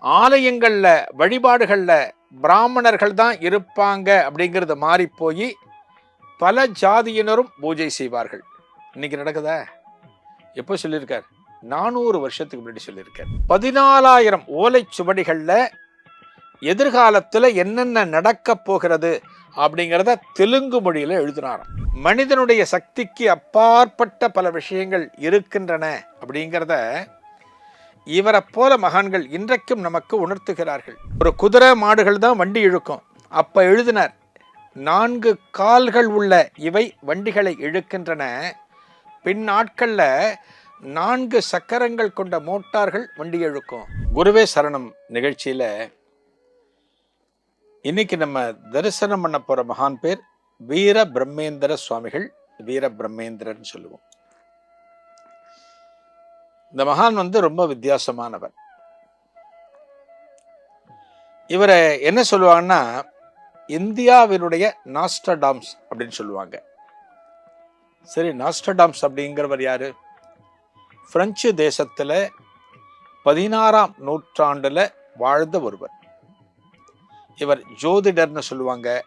ஆலயங்களில் வழிபாடுகளில் பிராமணர்கள் தான் இருப்பாங்க அப்படிங்கிறது மாறி போய் பல ஜாதியினரும் பூஜை செய்வார்கள். இன்னைக்கு நடக்குதா? எப்போ சொல்லியிருக்கார்? நானூறு வருஷத்துக்கு முன்னாடி சொல்லியிருக்கார். பதினாலாயிரம் ஓலைச்சுவடிகள்ல எதிர்காலத்தில் என்னென்ன நடக்க போகிறது அப்படிங்கிறத தெலுங்கு மொழியில் எழுதினாராம். மனிதனுடைய சக்திக்கு அப்பாற்பட்ட பல விஷயங்கள் இருக்கின்றன அப்படிங்கிறத இவரை போல மகான்கள் இன்றைக்கும் நமக்கு உணர்த்துகிறார்கள். ஒரு குதிரை மாடுகள் தான் வண்டி இழுக்கும். அப்ப எழுதினார் நான்கு கால்கள் உள்ள இவை வண்டிகளை இழுக்கின்றன. பின் நாட்களில் நான்கு சக்கரங்கள் கொண்ட மோட்டார்கள் வண்டி இழுக்கும். குருவே சரணம் நிகழ்ச்சியில். இன்னைக்கு நம்ம தரிசனம் பண்ண போகிற மகான் பேர் வீர பிரம்மேந்திர சுவாமிகள். வீர பிரம்மேந்திரன் சொல்லுவோம். இந்த மகான் வந்து ரொம்ப வித்தியாசமானவர் இவரை என்ன சொல்லுவாங்கன்னா இந்தியாவினுடைய நாஸ்டடாம்ஸ் அப்படின்னு சொல்லுவாங்க. சரி நாஸ்டடாம்ஸ் அப்படிங்கிறவர் யாரு? பிரெஞ்சு தேசத்தில் பதினாறாம் நூற்றாண்டில் வாழ்ந்த ஒருவர். இவர் ஜோதிடர்னு சொல்லுவாங்க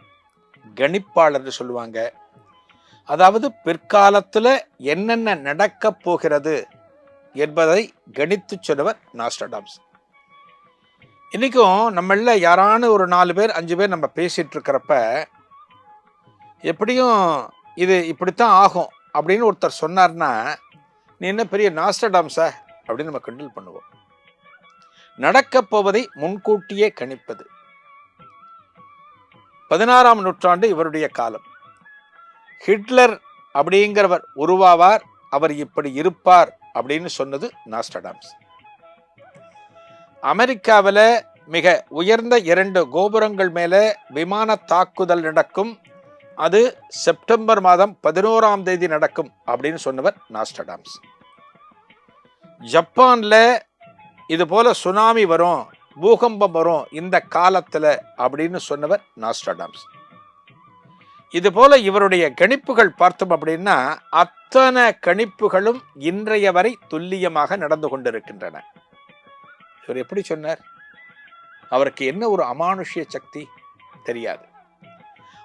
கணிப்பாளர்னு சொல்லுவாங்க. அதாவது பிற்காலத்தில் என்னென்ன நடக்க போகிறது என்பதை கணித்து சொன்னவர் நாஸ்டடாம்ஸ் இன்றைக்கும் நம்மள யாரான ஒரு நாலு பேர் அஞ்சு பேர் நம்ம பேசிகிட்டு இருக்கிறப்ப எப்படியும் இது இப்படித்தான் ஆகும் அப்படின்னு ஒருத்தர் சொன்னார்னா நீ என்ன பெரிய நாஸ்டடாம்ஸா அப்படின்னு நம்ம கிண்டல் பண்ணுவோம். நடக்கப் போவதை முன்கூட்டியே கணிப்பது. பதினாறாம் நூற்றாண்டு இவருடைய காலம். ஹிட்லர் அப்படிங்கிறவர் உருவாவார் அவர் இப்படி இருப்பார் அப்படின்னு சொன்னது நாஸ்டடாம்ஸ் அமெரிக்காவில் மிக உயர்ந்த இரண்டு கோபுரங்கள் மேலே விமான தாக்குதல் நடக்கும். அது செப்டம்பர் மாதம் பதினோராம் தேதி நடக்கும் அப்படின்னு சொன்னவர் நாஸ்டடாம்ஸ் ஜப்பானில் இது போல சுனாமி வரும் பூகம்பம் வரும் இந்த காலத்தில் அப்படின்னு சொன்னவர் நாஸ்டடாம்ஸ் இது போல இவருடைய கணிப்புகள் பார்த்தோம் அப்படின்னா அத்தனை கணிப்புகளும் இன்றைய வரை துல்லியமாக நடந்து கொண்டிருக்கின்றன. இவர் எப்படி சொன்னார்? அவருக்கு என்ன ஒரு அமானுஷ்ய சக்தி? தெரியாது.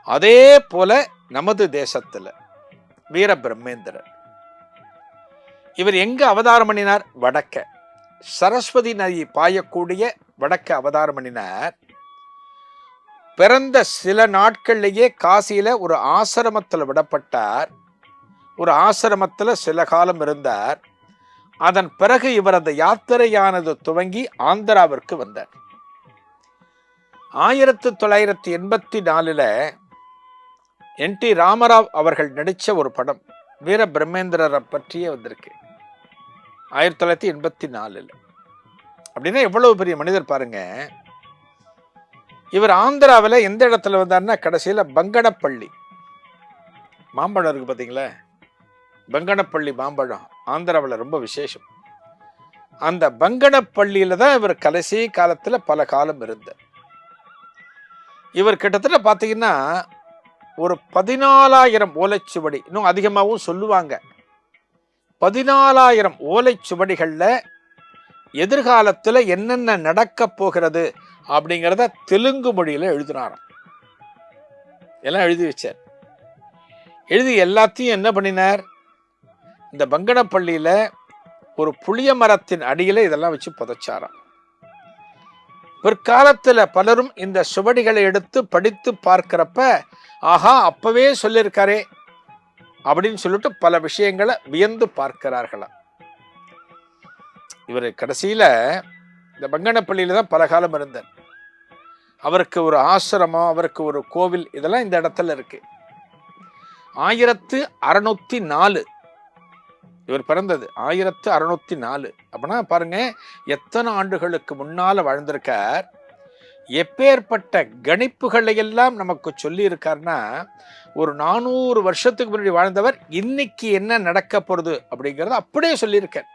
அதே போல நமது தேசத்துல வீர பிரம்மேந்திரர் இவர் எங்க அவதாரம் பண்ணினார் வடக்க. சரஸ்வதி நதி பாயக்கூடிய வடக்க அவதாரம் பண்ணினார் பிறந்த சில நாட்கள்லேயே காசியில் ஒரு ஆசிரமத்தில் விடப்பட்டார். ஒரு ஆசிரமத்தில் சில காலம் இருந்தார். அதன் பிறகு இவர் அந்த யாத்திரையானது துவங்கி ஆந்திராவிற்கு வந்தார். ஆயிரத்தி தொள்ளாயிரத்தி எண்பத்தி நாலில் என் டி ராமராவ் அவர்கள் நடித்த ஒரு படம் வீர பிரம்மேந்திரரை பற்றியே வந்திருக்கு. ஆயிரத்தி தொள்ளாயிரத்தி எண்பத்தி நாலில். அப்படின்னா எவ்வளவு பெரிய மனிதர் பாருங்கள் இவர் ஆந்திராவில் எந்த இடத்துல வந்தார்னா கடைசியில் பங்கனப்பள்ளி. மாம்பழம் இருக்கு பார்த்தீங்களா பங்கனப்பள்ளி மாம்பழம் ஆந்திராவில் ரொம்ப விசேஷம். அந்த பங்கனப்பள்ளியில் தான் இவர் கடைசி காலத்தில் பல காலம் இருந்தார். இவர் கிட்டத்தட்ட பார்த்தீங்கன்னா ஒரு பதினாலாயிரம் ஓலைச்சுவடி இன்னும் அதிகமாகவும் சொல்லுவாங்க. பதினாலாயிரம் ஓலைச்சுவடிகளில் எதிர்காலத்தில் என்னென்ன நடக்க போகிறது அப்படிங்கிறத தெலுங்கு மொழியில் எழுதினாராம் எல்லாம் எழுதி வச்சார். எழுதி எல்லாத்தையும் என்ன பண்ணினார்? இந்த பங்கனப்பள்ளியில் ஒரு புளிய மரத்தின் அடியில் இதெல்லாம் வச்சு புதைச்சாராம். பிற்காலத்தில் பலரும் இந்த சுவடிகளை எடுத்து படித்து பார்க்கிறப்ப ஆஹா அப்பவே சொல்லியிருக்காரே அப்படின்னு சொல்லிட்டு பல விஷயங்களை வியந்து பார்க்கிறார்களாம். இவர் கடைசியில் இந்த பங்கனப்பள்ளியில் தான் பல காலம் இருந்தார். அவருக்கு ஒரு ஆசிரமம் அவருக்கு ஒரு கோவில் இதெல்லாம் இந்த இடத்துல இருக்கு. ஆயிரத்து அறநூற்றி நாலு இவர் பிறந்தது. ஆயிரத்து அறநூற்றி நாலு. அப்படின்னா பாருங்க எத்தனை ஆண்டுகளுக்கு முன்னால் வாழ்ந்திருக்கார்? எப்பேற்பட்ட கணிப்புகளை எல்லாம் நமக்கு சொல்லி இருக்காருன்னா ஒரு நானூறு வருஷத்துக்கு முன்னாடி வாழ்ந்தவர் இன்னைக்கு என்ன நடக்க போகிறது அப்படிங்கிறத அப்படியே சொல்லியிருக்கார்.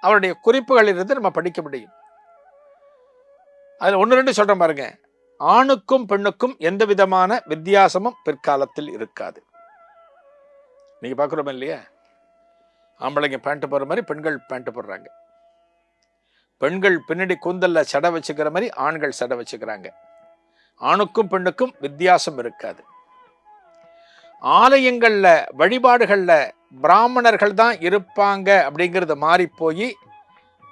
அவருடைய குறிப்புகளிலிருந்து நம்ம படிக்க முடியும். அதில் ஒன்று ரெண்டு சொல்கிறேன் பாருங்க. ஆணுக்கும் பெண்ணுக்கும் எந்த விதமான வித்தியாசமும் பிற்காலத்தில் இருக்காது. நீங்கள் பார்க்குறோமே இல்லையா? ஆம்பளைங்க பேண்ட் போடுற மாதிரி பெண்கள் பேண்ட் போடுறாங்க. பெண்கள் பின்னாடி கூந்தலில் சடை வச்சுக்கிற மாதிரி ஆண்கள் சடை வச்சுக்கிறாங்க. ஆணுக்கும் பெண்ணுக்கும் வித்தியாசம் இருக்காது. ஆலயங்கள்ல வழிபாடுகளில் பிராமணர்கள் தான் இருப்பாங்க அப்படிங்கிறது மாறி போய்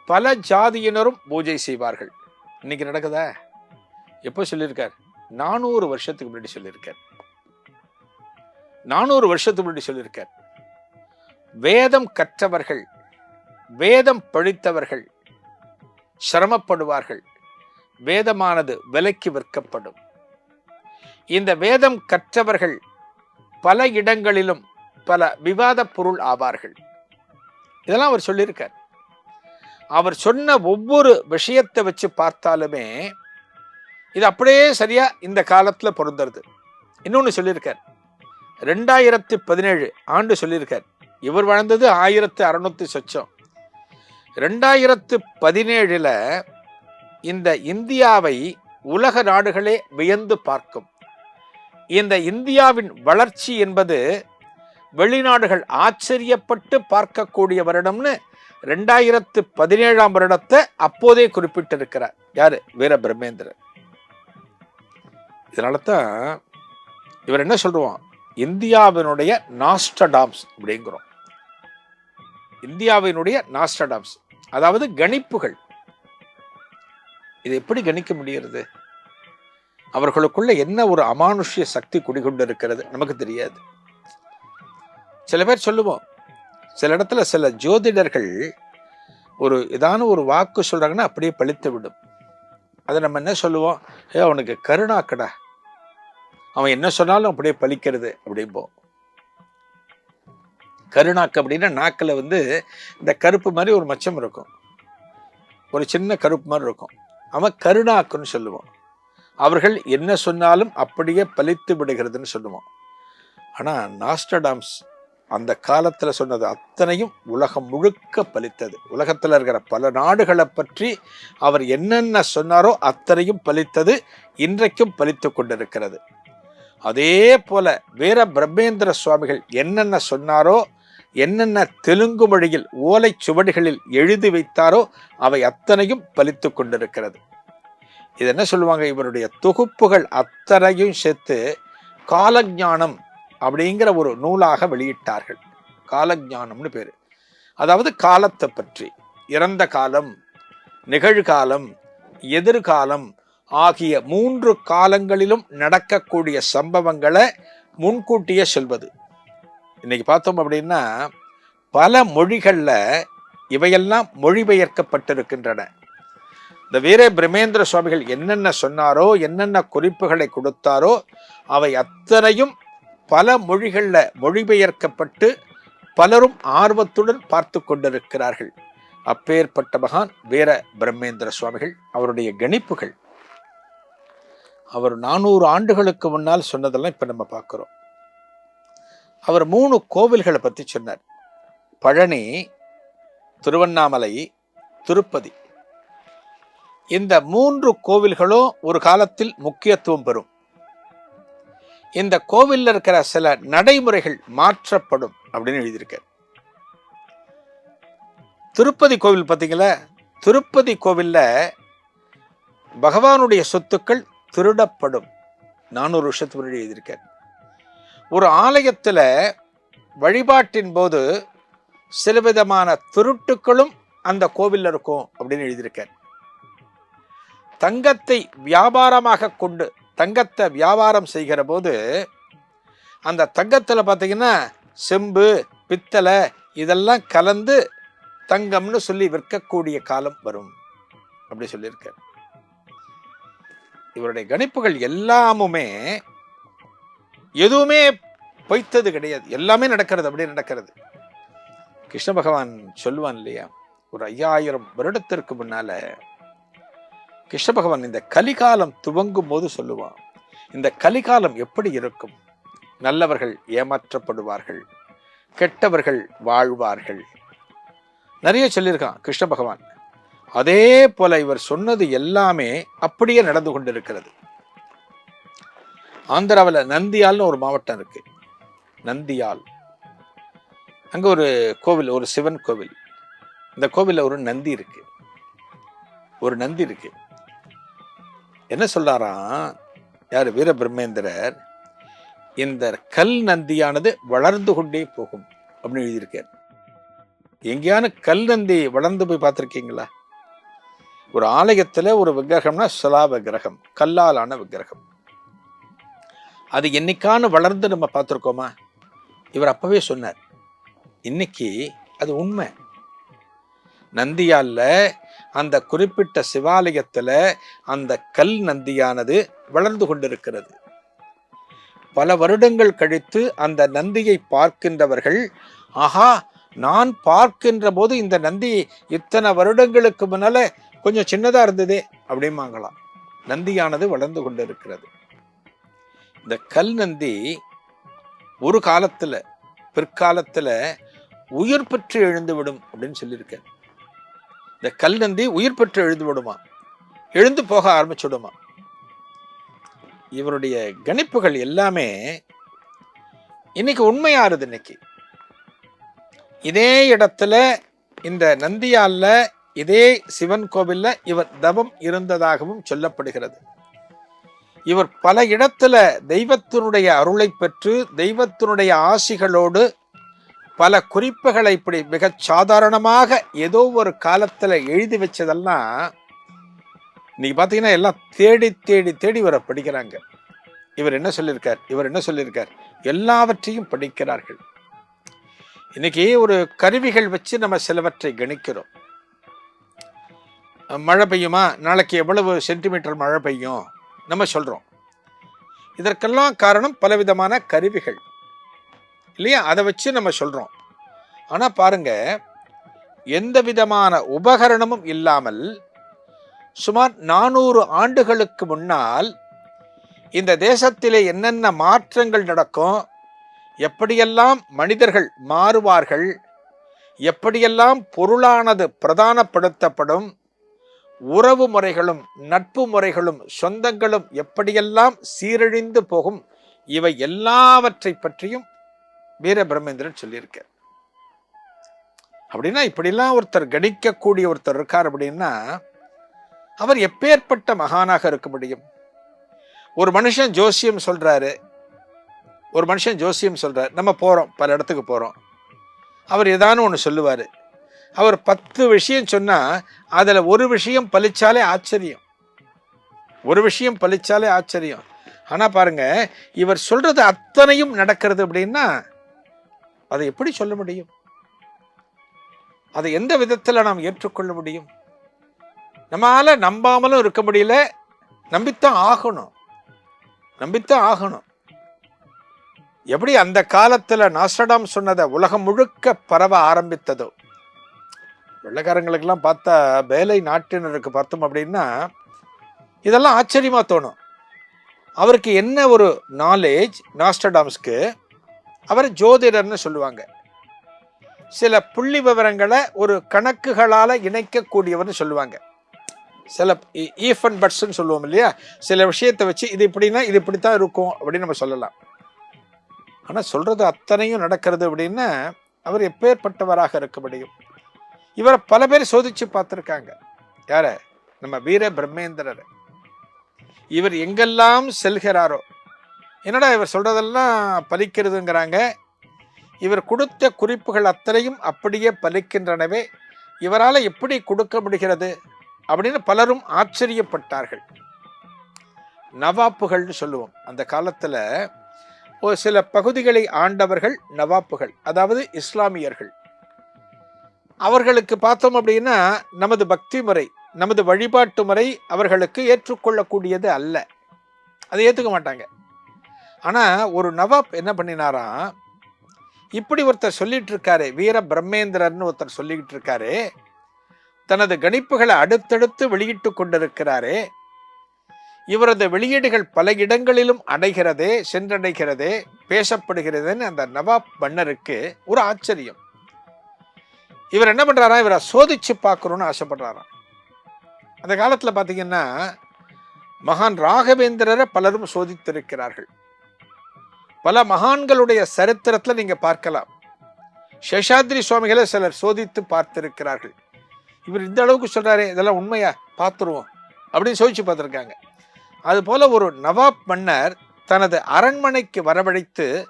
பல ஜாதியினரும் பூஜை செய்வார்கள். இன்னைக்கு நடக்குதா? எப்போ சொல்லியிருக்கார்? நானூறு வருஷத்துக்கு முன்னாடி சொல்லியிருக்கார். நானூறு வருஷத்துக்கு முன்னாடி சொல்லியிருக்கார். வேதம் கற்றவர்கள் வேதம் படித்தவர்கள் சிரமப்படுவார்கள். வேதமானது விலைக்கு விற்கப்படும். இந்த வேதம் கற்றவர்கள் பல இடங்களிலும் பல விவாத பொருள் ஆவார்கள். இதெல்லாம் அவர் சொல்லியிருக்கார். அவர் சொன்ன ஒவ்வொரு விஷயத்தை வச்சு பார்த்தாலுமே இது அப்படியே சரியா இந்த காலத்துல பொருந்துறது. இன்னொன்னு சொல்லியிருக்கார். ரெண்டாயிரத்தி பதினேழு ஆண்டு சொல்லியிருக்கார். இவர் வாழ்ந்தது ஆயிரத்து அறுநூத்தி சொச்சம். ரெண்டாயிரத்து பதினேழுல இந்த இந்தியாவை உலக நாடுகளே வியந்து பார்க்கும். இந்த இந்தியாவின் வளர்ச்சி என்பது வெளிநாடுகள் ஆச்சரியப்பட்டு பார்க்கக்கூடிய வருடம்னு ரெண்டாயிரத்து பதினேழாம் வருடத்தை அப்போதே குறிப்பிட்டிருக்கிறார். யாரு? வீர பிரம்மேந்திரன் இதனால தான் இவர் என்ன சொல்லுவான்? இந்தியாவினுடைய நாஸ்டடாம்ஸ் அப்படிங்கிறோம். இந்தியாவினுடைய நாஸ்டடாம்ஸ் அதாவது கணிப்புகள். இது எப்படி கணிக்க முடிகிறது? அவர்களுக்குள்ள என்ன ஒரு அமானுஷ்ய சக்தி குடிகொண்டு இருக்கிறது நமக்கு தெரியாது. சில பேர் சொல்லுவோம் சில இடத்துல சில ஜோதிடர்கள் ஒரு ஏதான ஒரு வாக்கு சொல்றாங்கன்னா அப்படியே பழித்து விடும். அதை நம்ம என்ன சொல்லுவோம்? ஏ அவனுக்கு கருணாக்கடா அவன் என்ன சொன்னாலும் அப்படியே பழிக்கிறது அப்படிம்போம். கருணாக்கு அப்படின்னா நாக்கில் வந்து இந்த கருப்பு மாதிரி ஒரு மச்சம் இருக்கும். ஒரு சின்ன கருப்பு மாதிரி இருக்கும். அவன் கருணாக்குன்னு சொல்லுவான். அவர்கள் என்ன சொன்னாலும் அப்படியே பலித்து விடுகிறதுன்னு சொல்லுவோம். ஆனால் நாஸ்டடாம்ஸ் அந்த காலத்தில் சொன்னது அத்தனையும் உலகம் முழுக்க பலித்தது. உலகத்தில் இருக்கிற பல நாடுகளை பற்றி அவர் என்னென்ன சொன்னாரோ அத்தனையும் பலித்தது இன்றைக்கும் பலித்து கொண்டிருக்கிறது. அதே போல வீர பிரம்மேந்திர சுவாமிகள் என்னென்ன சொன்னாரோ என்னென்ன தெலுங்கு மொழியில் ஓலை சுவடிகளில் எழுதி வைத்தாரோ அவை அத்தனையும் பலித்து கொண்டிருக்கிறது. இது என்ன சொல்லுவாங்க? இவருடைய தொகுப்புகள் அத்தனையும் சேர்த்து காலஞானம் அப்படிங்கிற ஒரு நூலாக வெளியிட்டார்கள். காலஜானம்னு பேர். அதாவது காலத்தை பற்றி இறந்த காலம் நிகழ்காலம் எதிர்காலம் ஆகிய மூன்று காலங்களிலும் நடக்கக்கூடிய சம்பவங்களை முன்கூட்டியே சொல்வது. இன்னைக்கு பார்த்தோம் அப்படின்னா பல மொழிகளில் இவையெல்லாம் மொழிபெயர்க்கப்பட்டிருக்கின்றன. இந்த வீர பிரமேந்திர சுவாமிகள் என்னென்ன சொன்னாரோ என்னென்ன குறிப்புகளை கொடுத்தாரோ அவை அத்தனையும் பல மொழிகளில் மொழிபெயர்க்கப்பட்டு பலரும் ஆர்வத்துடன் பார்த்து கொண்டிருக்கிறார்கள். அப்பேற்பட்ட மகான் வீர பிரம்மேந்திர சுவாமிகள் அவருடைய கணிப்புகள். அவர் நானூறு ஆண்டுகளுக்கு முன்னால் சொன்னதெல்லாம் இப்போ நம்ம பார்க்குறோம். அவர் மூணு கோவில்களை பற்றி சொன்னார். பழனி திருவண்ணாமலை திருப்பதி. இந்த மூன்று கோவில்களும் ஒரு காலத்தில் முக்கியத்துவம் பெறும். இந்த கோவிலில் இருக்கிற சில நடைமுறைகள் மாற்றப்படும் அப்படின்னு எழுதியிருக்கார். திருப்பதி கோவில் பார்த்தீங்களா? திருப்பதி கோவிலில் பகவானுடைய சொத்துக்கள் திருடப்படும். நானூறு வருஷத்துக்கு முன்னாடி எழுதியிருக்கார். ஒரு ஆலயத்தில் வழிபாட்டின் போது சில விதமான திருட்டுக்களும் அந்த கோவிலில் இருக்கும் அப்படின்னு எழுதியிருக்கார். தங்கத்தை வியாபாரமாக கொண்டு தங்கத்தை வியாபாரம் செய்கிற போது அந்த தங்கத்தில் பார்த்தீங்கன்னா செம்பு பித்தளை இதெல்லாம் கலந்து தங்கம்னு சொல்லி விற்கக்கூடிய காலம் வரும். அப்படி சொல்லியிருக்கார். இவருடைய கணிப்புகள் எல்லாமுமே எதுவுமே பொய்த்தது கிடையாது. எல்லாமே நடக்கிறது அப்படியே நடக்கிறது. கிருஷ்ண பகவான் சொல்லுவான் இல்லையா ஒரு ஐயாயிரம் வருடத்திற்கு முன்னால கிருஷ்ண பகவான் இந்த கலிகாலம் துவங்கும் போது சொல்லுவான் இந்த கலிகாலம் எப்படி இருக்கும்? நல்லவர்கள் ஏமாற்றப்படுவார்கள் கெட்டவர்கள் வாழ்வார்கள். நிறைய சொல்லியிருக்கான் கிருஷ்ண பகவான் அதே போல இவர் சொன்னது எல்லாமே அப்படியே நடந்து கொண்டிருக்கிறது. ஆந்திராவில் நந்தியால்னு ஒரு மாவட்டம் இருக்கு. நந்தியால். அங்கே ஒரு கோவில் ஒரு சிவன் கோவில். இந்த கோவிலில் ஒரு நந்தி இருக்கு. ஒரு நந்தி இருக்கு. என்ன சொல்றாராம் யார்? வீர பிரம்மேந்திரர் இந்த கல் நந்தியானது வளர்ந்து கொண்டே போகும் அப்படின்னு எழுதியிருக்கார். எங்கேயான கல் நந்தி வளர்ந்து போய் பார்த்துருக்கீங்களா? ஒரு ஆலயத்தில் ஒரு விக்கிரகம்னா சிலா விக்கிரகம் கல்லாலான விக்கிரகம். அது என்னைக்கான வளர்ந்து நம்ம பார்த்துருக்கோமா? இவர் அப்பவே சொன்னார். இன்னைக்கு அது உண்மை. நந்தியாலில் அந்த குறிப்பிட்ட சிவாலயத்துல அந்த கல் நந்தியானது வளர்ந்து கொண்டிருக்கிறது. பல வருடங்கள் கழித்து அந்த நந்தியை பார்க்கின்றவர்கள் ஆஹா நான் பார்க்கின்ற போது இந்த நந்தி இத்தனை வருடங்களுக்கு முன்னால கொஞ்சம் சின்னதா இருந்ததே அப்படிமாங்களாம் நந்தியானது வளர்ந்து கொண்டிருக்கிறது. இந்த கல் நந்தி ஒரு காலத்துல பிற்காலத்துல உயிர் பெற்று எழுந்துவிடும் அப்படின்னு சொல்லியிருக்கேன் இந்த கல் நந்தி உயிர் பெற்று எழுந்து விடுமா? எழுந்து போக ஆரம்பிச்சுடுமா? இவருடைய கணிப்புகள் எல்லாமே இன்னைக்கு உண்மையாருது இன்னைக்கு. இதே இடத்துல இந்த நந்தியால்ல இதே சிவன் கோவில்ல இவர் தவம் இருந்ததாகவும் சொல்லப்படுகிறது. இவர் பல இடத்துல தெய்வத்தினுடைய அருளை பெற்று தெய்வத்தினுடைய ஆசிகளோடு பல குறிப்புகளை இப்படி மிகச் சாதாரணமாக ஏதோ ஒரு காலத்தில் எழுதி வச்சதெல்லாம் இன்னைக்கு பார்த்தீங்கன்னா எல்லாம் தேடி தேடி தேடி இவரை படிக்கிறாங்க. இவர் என்ன சொல்லியிருக்கார்? இவர் என்ன சொல்லியிருக்கார்? எல்லாவற்றையும் படிக்கிறார்கள். இன்னைக்கு ஒரு கருவிகள் வச்சு நம்ம சிலவற்றை கணிக்கிறோம். மழை பெய்யுமா? நாளைக்கு எவ்வளவு சென்டிமீட்டர் மழை பெய்யும்? நம்ம சொல்கிறோம் இதற்கெல்லாம் காரணம் பலவிதமான கருவிகள். இல்லையா? அதை வச்சு நம்ம சொல்கிறோம் ஆனால் பாருங்க எந்த விதமான உபகரணமும் இல்லாமல் சுமார் நானூறு ஆண்டுகளுக்கு முன்னால் இந்த தேசத்திலே என்னென்ன மாற்றங்கள் நடக்கும் எப்படியெல்லாம் மனிதர்கள் மாறுவார்கள் எப்படியெல்லாம் பொருளானது பிரதானப்படுத்தப்படும் உறவு முறைகளும் நட்பு முறைகளும் சொந்தங்களும் எப்படியெல்லாம் சீரழிந்து போகும் இவை எல்லாவற்றை பற்றியும் வீர பிரம்மேந்திரன் சொல்லியிருக்கார். அப்படின்னா இப்படிலாம் ஒருத்தர் கணிக்கக்கூடிய ஒருத்தர் இருக்கார் அப்படின்னா அவர் எப்பேற்பட்ட மகானாக இருக்க முடியும்? ஒரு மனுஷன் ஜோசியம் சொல்றாரு. ஒரு மனுஷன் ஜோசியம் சொல்றாரு. நம்ம போறோம் பல இடத்துக்கு போறோம். அவர் ஏதானு ஒன்று சொல்லுவார். அவர் பத்து விஷயம் சொன்னால் அதில் ஒரு விஷயம் பழிச்சாலே ஆச்சரியம். ஒரு விஷயம் பழிச்சாலே ஆச்சரியம். ஆனால் பாருங்க இவர் சொல்றது அத்தனையும் நடக்கிறது அப்படின்னா அதை எப்படி சொல்ல முடியும்? அதை எந்த விதத்தில் நாம் ஏற்றுக்கொள்ள முடியும்? நம்மால நம்பாமலும் இருக்க முடியல. நம்பித்தான் ஆகணும். நம்பித்தான் ஆகணும். எப்படி அந்த காலத்தில் நாஸ்டடாம் சொன்னதை உலகம் முழுக்க பரவ ஆரம்பித்ததோ? வெள்ளக்காரங்களுக்கெல்லாம் பார்த்தா வேலை நாட்டினருக்கு பார்த்தோம் அப்படின்னா இதெல்லாம் ஆச்சரியமாக தோணும். அவருக்கு என்ன ஒரு நாலேஜ் நாஸ்டடாம்ஸ்க்கு அவர் ஜோதிடர்னு சொல்லுவாங்க. சில புள்ளி விவரங்களை ஒரு கணக்குகளால் இணைக்கக்கூடியவர்னு சொல்லுவாங்க. சில ஈஃப் அண்ட் பட்ஸ்ன்னு சொல்லுவோம் இல்லையா? சில விஷயத்தை வச்சு இது இப்படின்னா இது இப்படி தான் இருக்கும் அப்படின்னு நம்ம சொல்லலாம். ஆனால் சொல்கிறது அத்தனையும் நடக்கிறது அப்படின்னா அவர் எப்பேற்பட்டவராக இருக்க முடியும்? இவரை பல பேர் சோதிச்சு பார்த்துருக்காங்க. யார? நம்ம வீர பிரம்மேந்திரர். இவர் எங்கெல்லாம் செல்கிறாரோ என்னடா இவர் சொல்கிறதெல்லாம் பலிக்கிறதுங்கிறாங்க? இவர் கொடுத்த குறிப்புகள் அத்தனையும் அப்படியே பலிக்கின்றனவே இவரால் எப்படி கொடுக்க முடிகிறது அப்படின்னு பலரும் ஆச்சரியப்பட்டார்கள். நவாப்புகள்னு சொல்லுவோம். அந்த காலத்தில் ஒரு சில பகுதிகளை ஆண்டவர்கள் நவாப்புகள் அதாவது இஸ்லாமியர்கள். அவர்களுக்கு பார்த்தோம் அப்படின்னா நமது பக்தி முறை நமது வழிபாட்டு முறை அவர்களுக்கு ஏற்றுக்கொள்ளக்கூடியது அல்ல. அதை ஏற்றுக்க மாட்டாங்க. ஆனால் ஒரு நவாப் என்ன பண்ணினாராம் இப்படி ஒருத்தர் சொல்லிட்டு இருக்காரு வீர பிரம்மேந்திரர்னு ஒருத்தர் சொல்லிக்கிட்டு இருக்காரு தனது கணிப்புகளை அடுத்தடுத்து வெளியிட்டு கொண்டிருக்கிறாரே இவரது வெளியீடுகள் பல இடங்களிலும் அடைகிறதே சென்றடைகிறதே பேசப்படுகிறதுன்னு அந்த நவாப் மன்னருக்கு ஒரு ஆச்சரியம். இவர் என்ன பண்ணுறாரா இவரை சோதிச்சு பார்க்கணும்னு ஆசைப்படுறாராம் அந்த காலத்தில் பார்த்தீங்கன்னா மகான் ராகவேந்திரரை பலரும் சோதித்திருக்கிறார்கள். பல மகான்களுடைய சரித்திரத்தில் நீங்கள் பார்க்கலாம். சேஷாத்ரி சுவாமிகளை சிலர் சோதித்து பார்த்திருக்கிறார்கள். இவர் இந்த அளவுக்கு சொல்கிறாரு இதெல்லாம் உண்மையா? பார்த்துருவோம். அப்படின்னு சோதிச்சு பார்த்துருக்காங்க. அதுபோல் ஒரு நவாப் மன்னர் தனது அரண்மனைக்கு வரவழைத்து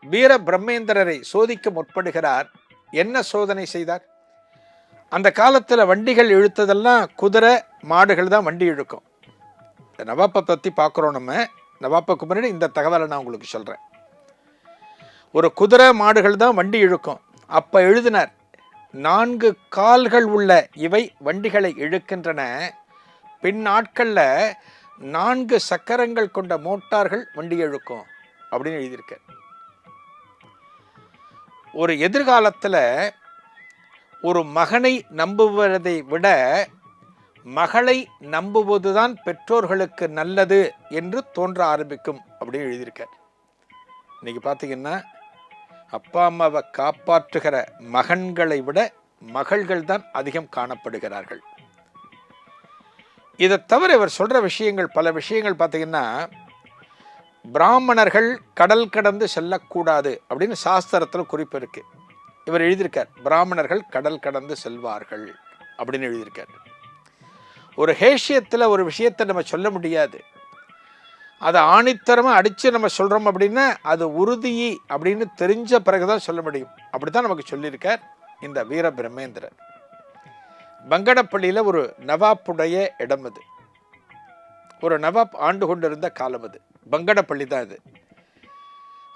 வீர பிரம்மேந்திரரை சோதிக்க முற்படுகிறார். என்ன சோதனை செய்தார்? அந்த காலத்தில் வண்டிகள் இழுத்ததெல்லாம் குதிரை மாடுகள் தான் வண்டி இழுக்கும். இந்த நவாப்பை பற்றி பார்க்குறோம் நம்ம. நவாப்புக்கு முன்னாடி இந்த தகவலை நான் உங்களுக்கு சொல்கிறேன் ஒரு குதிரை மாடுகள் தான் வண்டி இழுக்கும். அப்போ எழுதினார் நான்கு கால்கள் உள்ள இவை வண்டிகளை இழுக்கின்றன. பின் நாட்களில் நான்கு சக்கரங்கள் கொண்ட மோட்டார்கள் வண்டி இழுக்கும். அப்படின்னு எழுதியிருக்கார். ஒரு எதிர்காலத்தில் ஒரு மகனை நம்புவதை விட மகளை நம்புவதுதான் பெற்றோர்களுக்கு நல்லது என்று தோன்ற ஆரம்பிக்கும் அப்படின்னு எழுதியிருக்கார். இன்னைக்கு பார்த்தீங்கன்னா அப்பா அம்மாவை காப்பாற்றுகிற மகன்களை விட மகள்கள் தான் அதிகம் காணப்படுகிறார்கள். இதை தவிர இவர் சொல்கிற விஷயங்கள் பல விஷயங்கள் பார்த்தீங்கன்னா பிராமணர்கள் கடல் கடந்து செல்லக்கூடாது அப்படின்னு சாஸ்திரத்தில் குறிப்பு இருக்கு. இவர் எழுதியிருக்கார் பிராமணர்கள் கடல் கடந்து செல்வார்கள் அப்படின்னு எழுதியிருக்கார். ஒரு ஹேஷியத்தில் ஒரு விஷயத்தை நம்ம சொல்ல முடியாது. அதை ஆணித்தரமாக அடித்து நம்ம சொல்கிறோம் அப்படின்னா அது உறுதி அப்படின்னு தெரிஞ்ச பிறகு தான் சொல்ல முடியும். அப்படி தான் நமக்கு சொல்லியிருக்கார் இந்த வீர பிரம்மேந்திரர் பங்கடப்பள்ளியில் ஒரு நவாப்புடைய இடம் அது. ஒரு நவாப் ஆண்டு கொண்டிருந்த காலம் அது. பங்கடப்பள்ளி தான் இது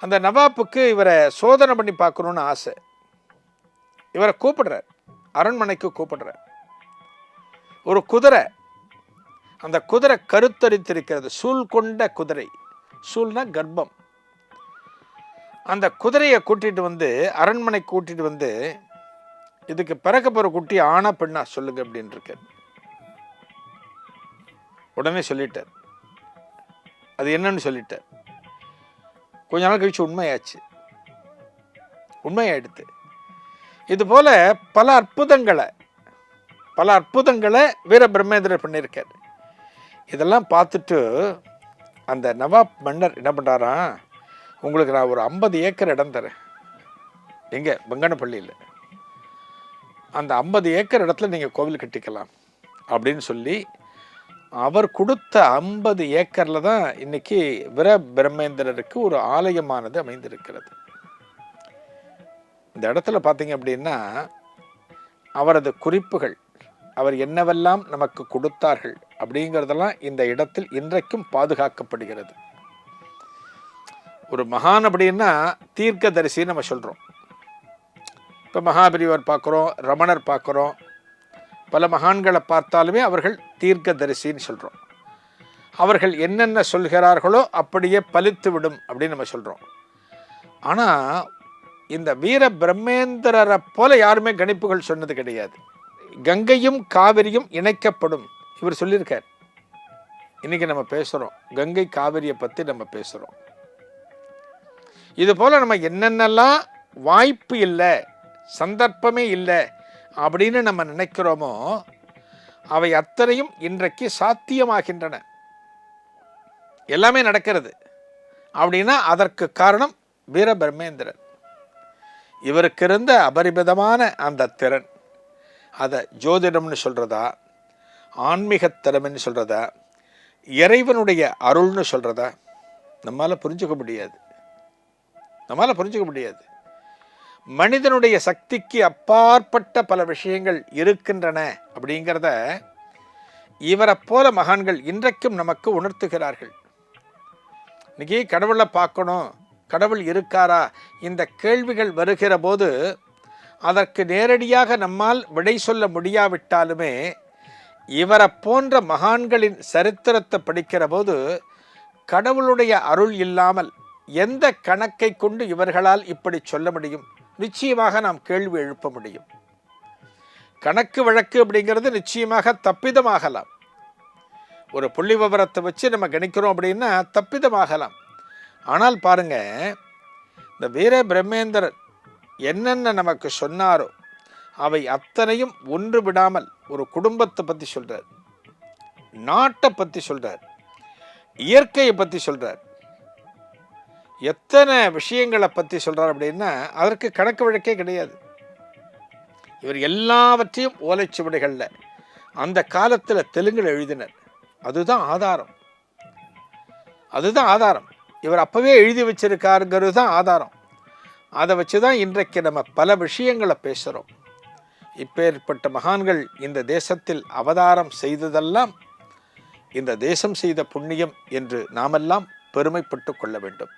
அந்த நவாப்புக்கு இவரை சோதனை பண்ணி பார்க்கணுன்னு ஆசை. இவரை கூப்பிடுறார். அரண்மனைக்கு கூப்பிடுறார். ஒரு குதிரை அந்த குதிரை கருத்தரித்திருக்கிறது. சூல் கொண்ட குதிரை. சூல்னா கர்ப்பம். அந்த குதிரையை கூட்டிட்டு வந்து அரண்மனை கூட்டிட்டு வந்து இதுக்கு பிறக்க போகிற குட்டி ஆனா பெண்ணா சொல்லுங்க அப்படின்னு இருக்கார் உடனே சொல்லிட்டார். அது என்னன்னு சொல்லிட்டார். கொஞ்ச நாள் கழிச்சு உண்மையாச்சு. உண்மையாயிடுத்து. இது போல பல அற்புதங்களை பல அற்புதங்களை வீர பிரம்மேந்திரர் பண்ணியிருக்கார். இதெல்லாம் பார்த்துட்டு அந்த நவாப் மன்னர் என்ன பண்ணுறாராம் உங்களுக்கு நான் ஒரு ஐம்பது ஏக்கர் இடம் தரேன். எங்கே? பங்கனப்பள்ளியில் அந்த ஐம்பது ஏக்கர் இடத்துல நீங்கள் கோவில் கட்டிக்கலாம் அப்படின்னு சொல்லி அவர் கொடுத்த ஐம்பது ஏக்கரில் தான் இன்னைக்கு வீர பிரம்மேந்திரருக்கு ஒரு ஆலயமானது அமைந்திருக்கிறது. இந்த இடத்துல பார்த்தீங்க அப்படின்னா அவரது குறிப்புகள் அவர் என்னவெல்லாம் நமக்கு கொடுத்தார்கள் அப்படிங்கிறதெல்லாம் இந்த இடத்தில் இன்றைக்கும் பாதுகாக்கப்படுகிறது. ஒரு மகான் அப்படின்னா தீர்க்கதரிசின்னு நம்ம சொல்கிறோம் இப்போ மகாபிரிவர் பார்க்குறோம் ரமணர் பார்க்குறோம். பல மகான்களை பார்த்தாலுமே அவர்கள் தீர்க்கதரிசின்னு சொல்கிறோம் அவர்கள் என்னென்ன சொல்கிறார்களோ அப்படியே பலித்து விடும் அப்படின்னு நம்ம சொல்கிறோம் ஆனால் இந்த வீர பிரம்மேந்திரரை போல யாருமே கணிப்புகள் சொன்னது கிடையாது. கங்கையும் காவிரியும் இணைக்கப்படும். இவர் சொல்லியிருக்கார். இன்னைக்கு நம்ம பேசுகிறோம் கங்கை காவிரியை பற்றி நம்ம பேசுகிறோம் இது போல் நம்ம என்னென்னலாம் வாய்ப்பு இல்லை சந்தர்ப்பமே இல்லை அப்படின்னு நம்ம நினைக்கிறோமோ அவை அத்தனையும் இன்றைக்கு சாத்தியமாகின்றன. எல்லாமே நடக்கிறது. அப்படின்னா அதற்கு காரணம் வீரபிரமேந்திரன் இவருக்கு இருந்த அபரிமிதமான அந்த திறன். அதை ஜோதிடம்னு சொல்கிறதா ஆன்மீகத்திறமைன்னு சொல்கிறதா இறைவனுடைய அருள்னு சொல்கிறதா நம்மளால் புரிஞ்சுக்க முடியாது. நம்மளால் புரிஞ்சுக்க முடியாது. மனிதனுடைய சக்திக்கு அப்பாற்பட்ட பல விஷயங்கள் இருக்கின்றன அப்படிங்கிறத இவரை போல மகான்கள் இன்றைக்கும் நமக்கு உணர்த்துகிறார்கள். இன்னைக்கு கடவுளை பார்க்கணும். கடவுள் இருக்காரா? இந்த கேள்விகள் வருகிற போது அதற்கு நேரடியாக நம்மால் விடை சொல்ல முடியாவிட்டாலுமே இவரை போன்ற மகான்களின் சரித்திரத்தை படிக்கிற போது கடவுளுடைய அருள் இல்லாமல் எந்த கணக்கை கொண்டு இவர்களால் இப்படி சொல்ல முடியும்? நிச்சயமாக நாம் கேள்வி எழுப்ப முடியும். கணக்கு வழக்கு அப்படிங்கிறது நிச்சயமாக தப்பிதமாகலாம். ஒரு புள்ளி விவரத்தை வச்சு நம்ம கணிக்கிறோம் அப்படின்னா தப்பிதமாகலாம். ஆனால் பாருங்க இந்த வீர பிரம்மேந்திரன் என்னென்ன நமக்கு சொன்னாரோ அவை அத்தனையும் ஒன்று விடாமல் ஒரு குடும்பத்தை பற்றி சொல்கிறார் நாட்டை பற்றி சொல்கிறார் இயற்கையை பற்றி சொல்கிறார் எத்தனை விஷயங்களை பற்றி சொல்கிறார் அப்படின்னா அதற்கு கணக்கு வழக்கே கிடையாது. இவர் எல்லாவற்றையும் ஓலைச்சுவடிகளில் அந்த காலத்தில் தெலுங்கில் எழுதினர். அதுதான் ஆதாரம். அதுதான் ஆதாரம். இவர் அப்பவே எழுதி வச்சிருக்காருங்கிறது தான் ஆதாரம். அதை வச்சு தான் இன்றைக்கு நம்ம பல விஷயங்களை பேசுகிறோம் இப்பேற்பட்ட மகான்கள் இந்த தேசத்தில் அவதாரம் செய்ததெல்லாம் இந்த தேசம் செய்த புண்ணியம் என்று நாமெல்லாம் பெருமைப்பட்டு கொள்ள வேண்டும்.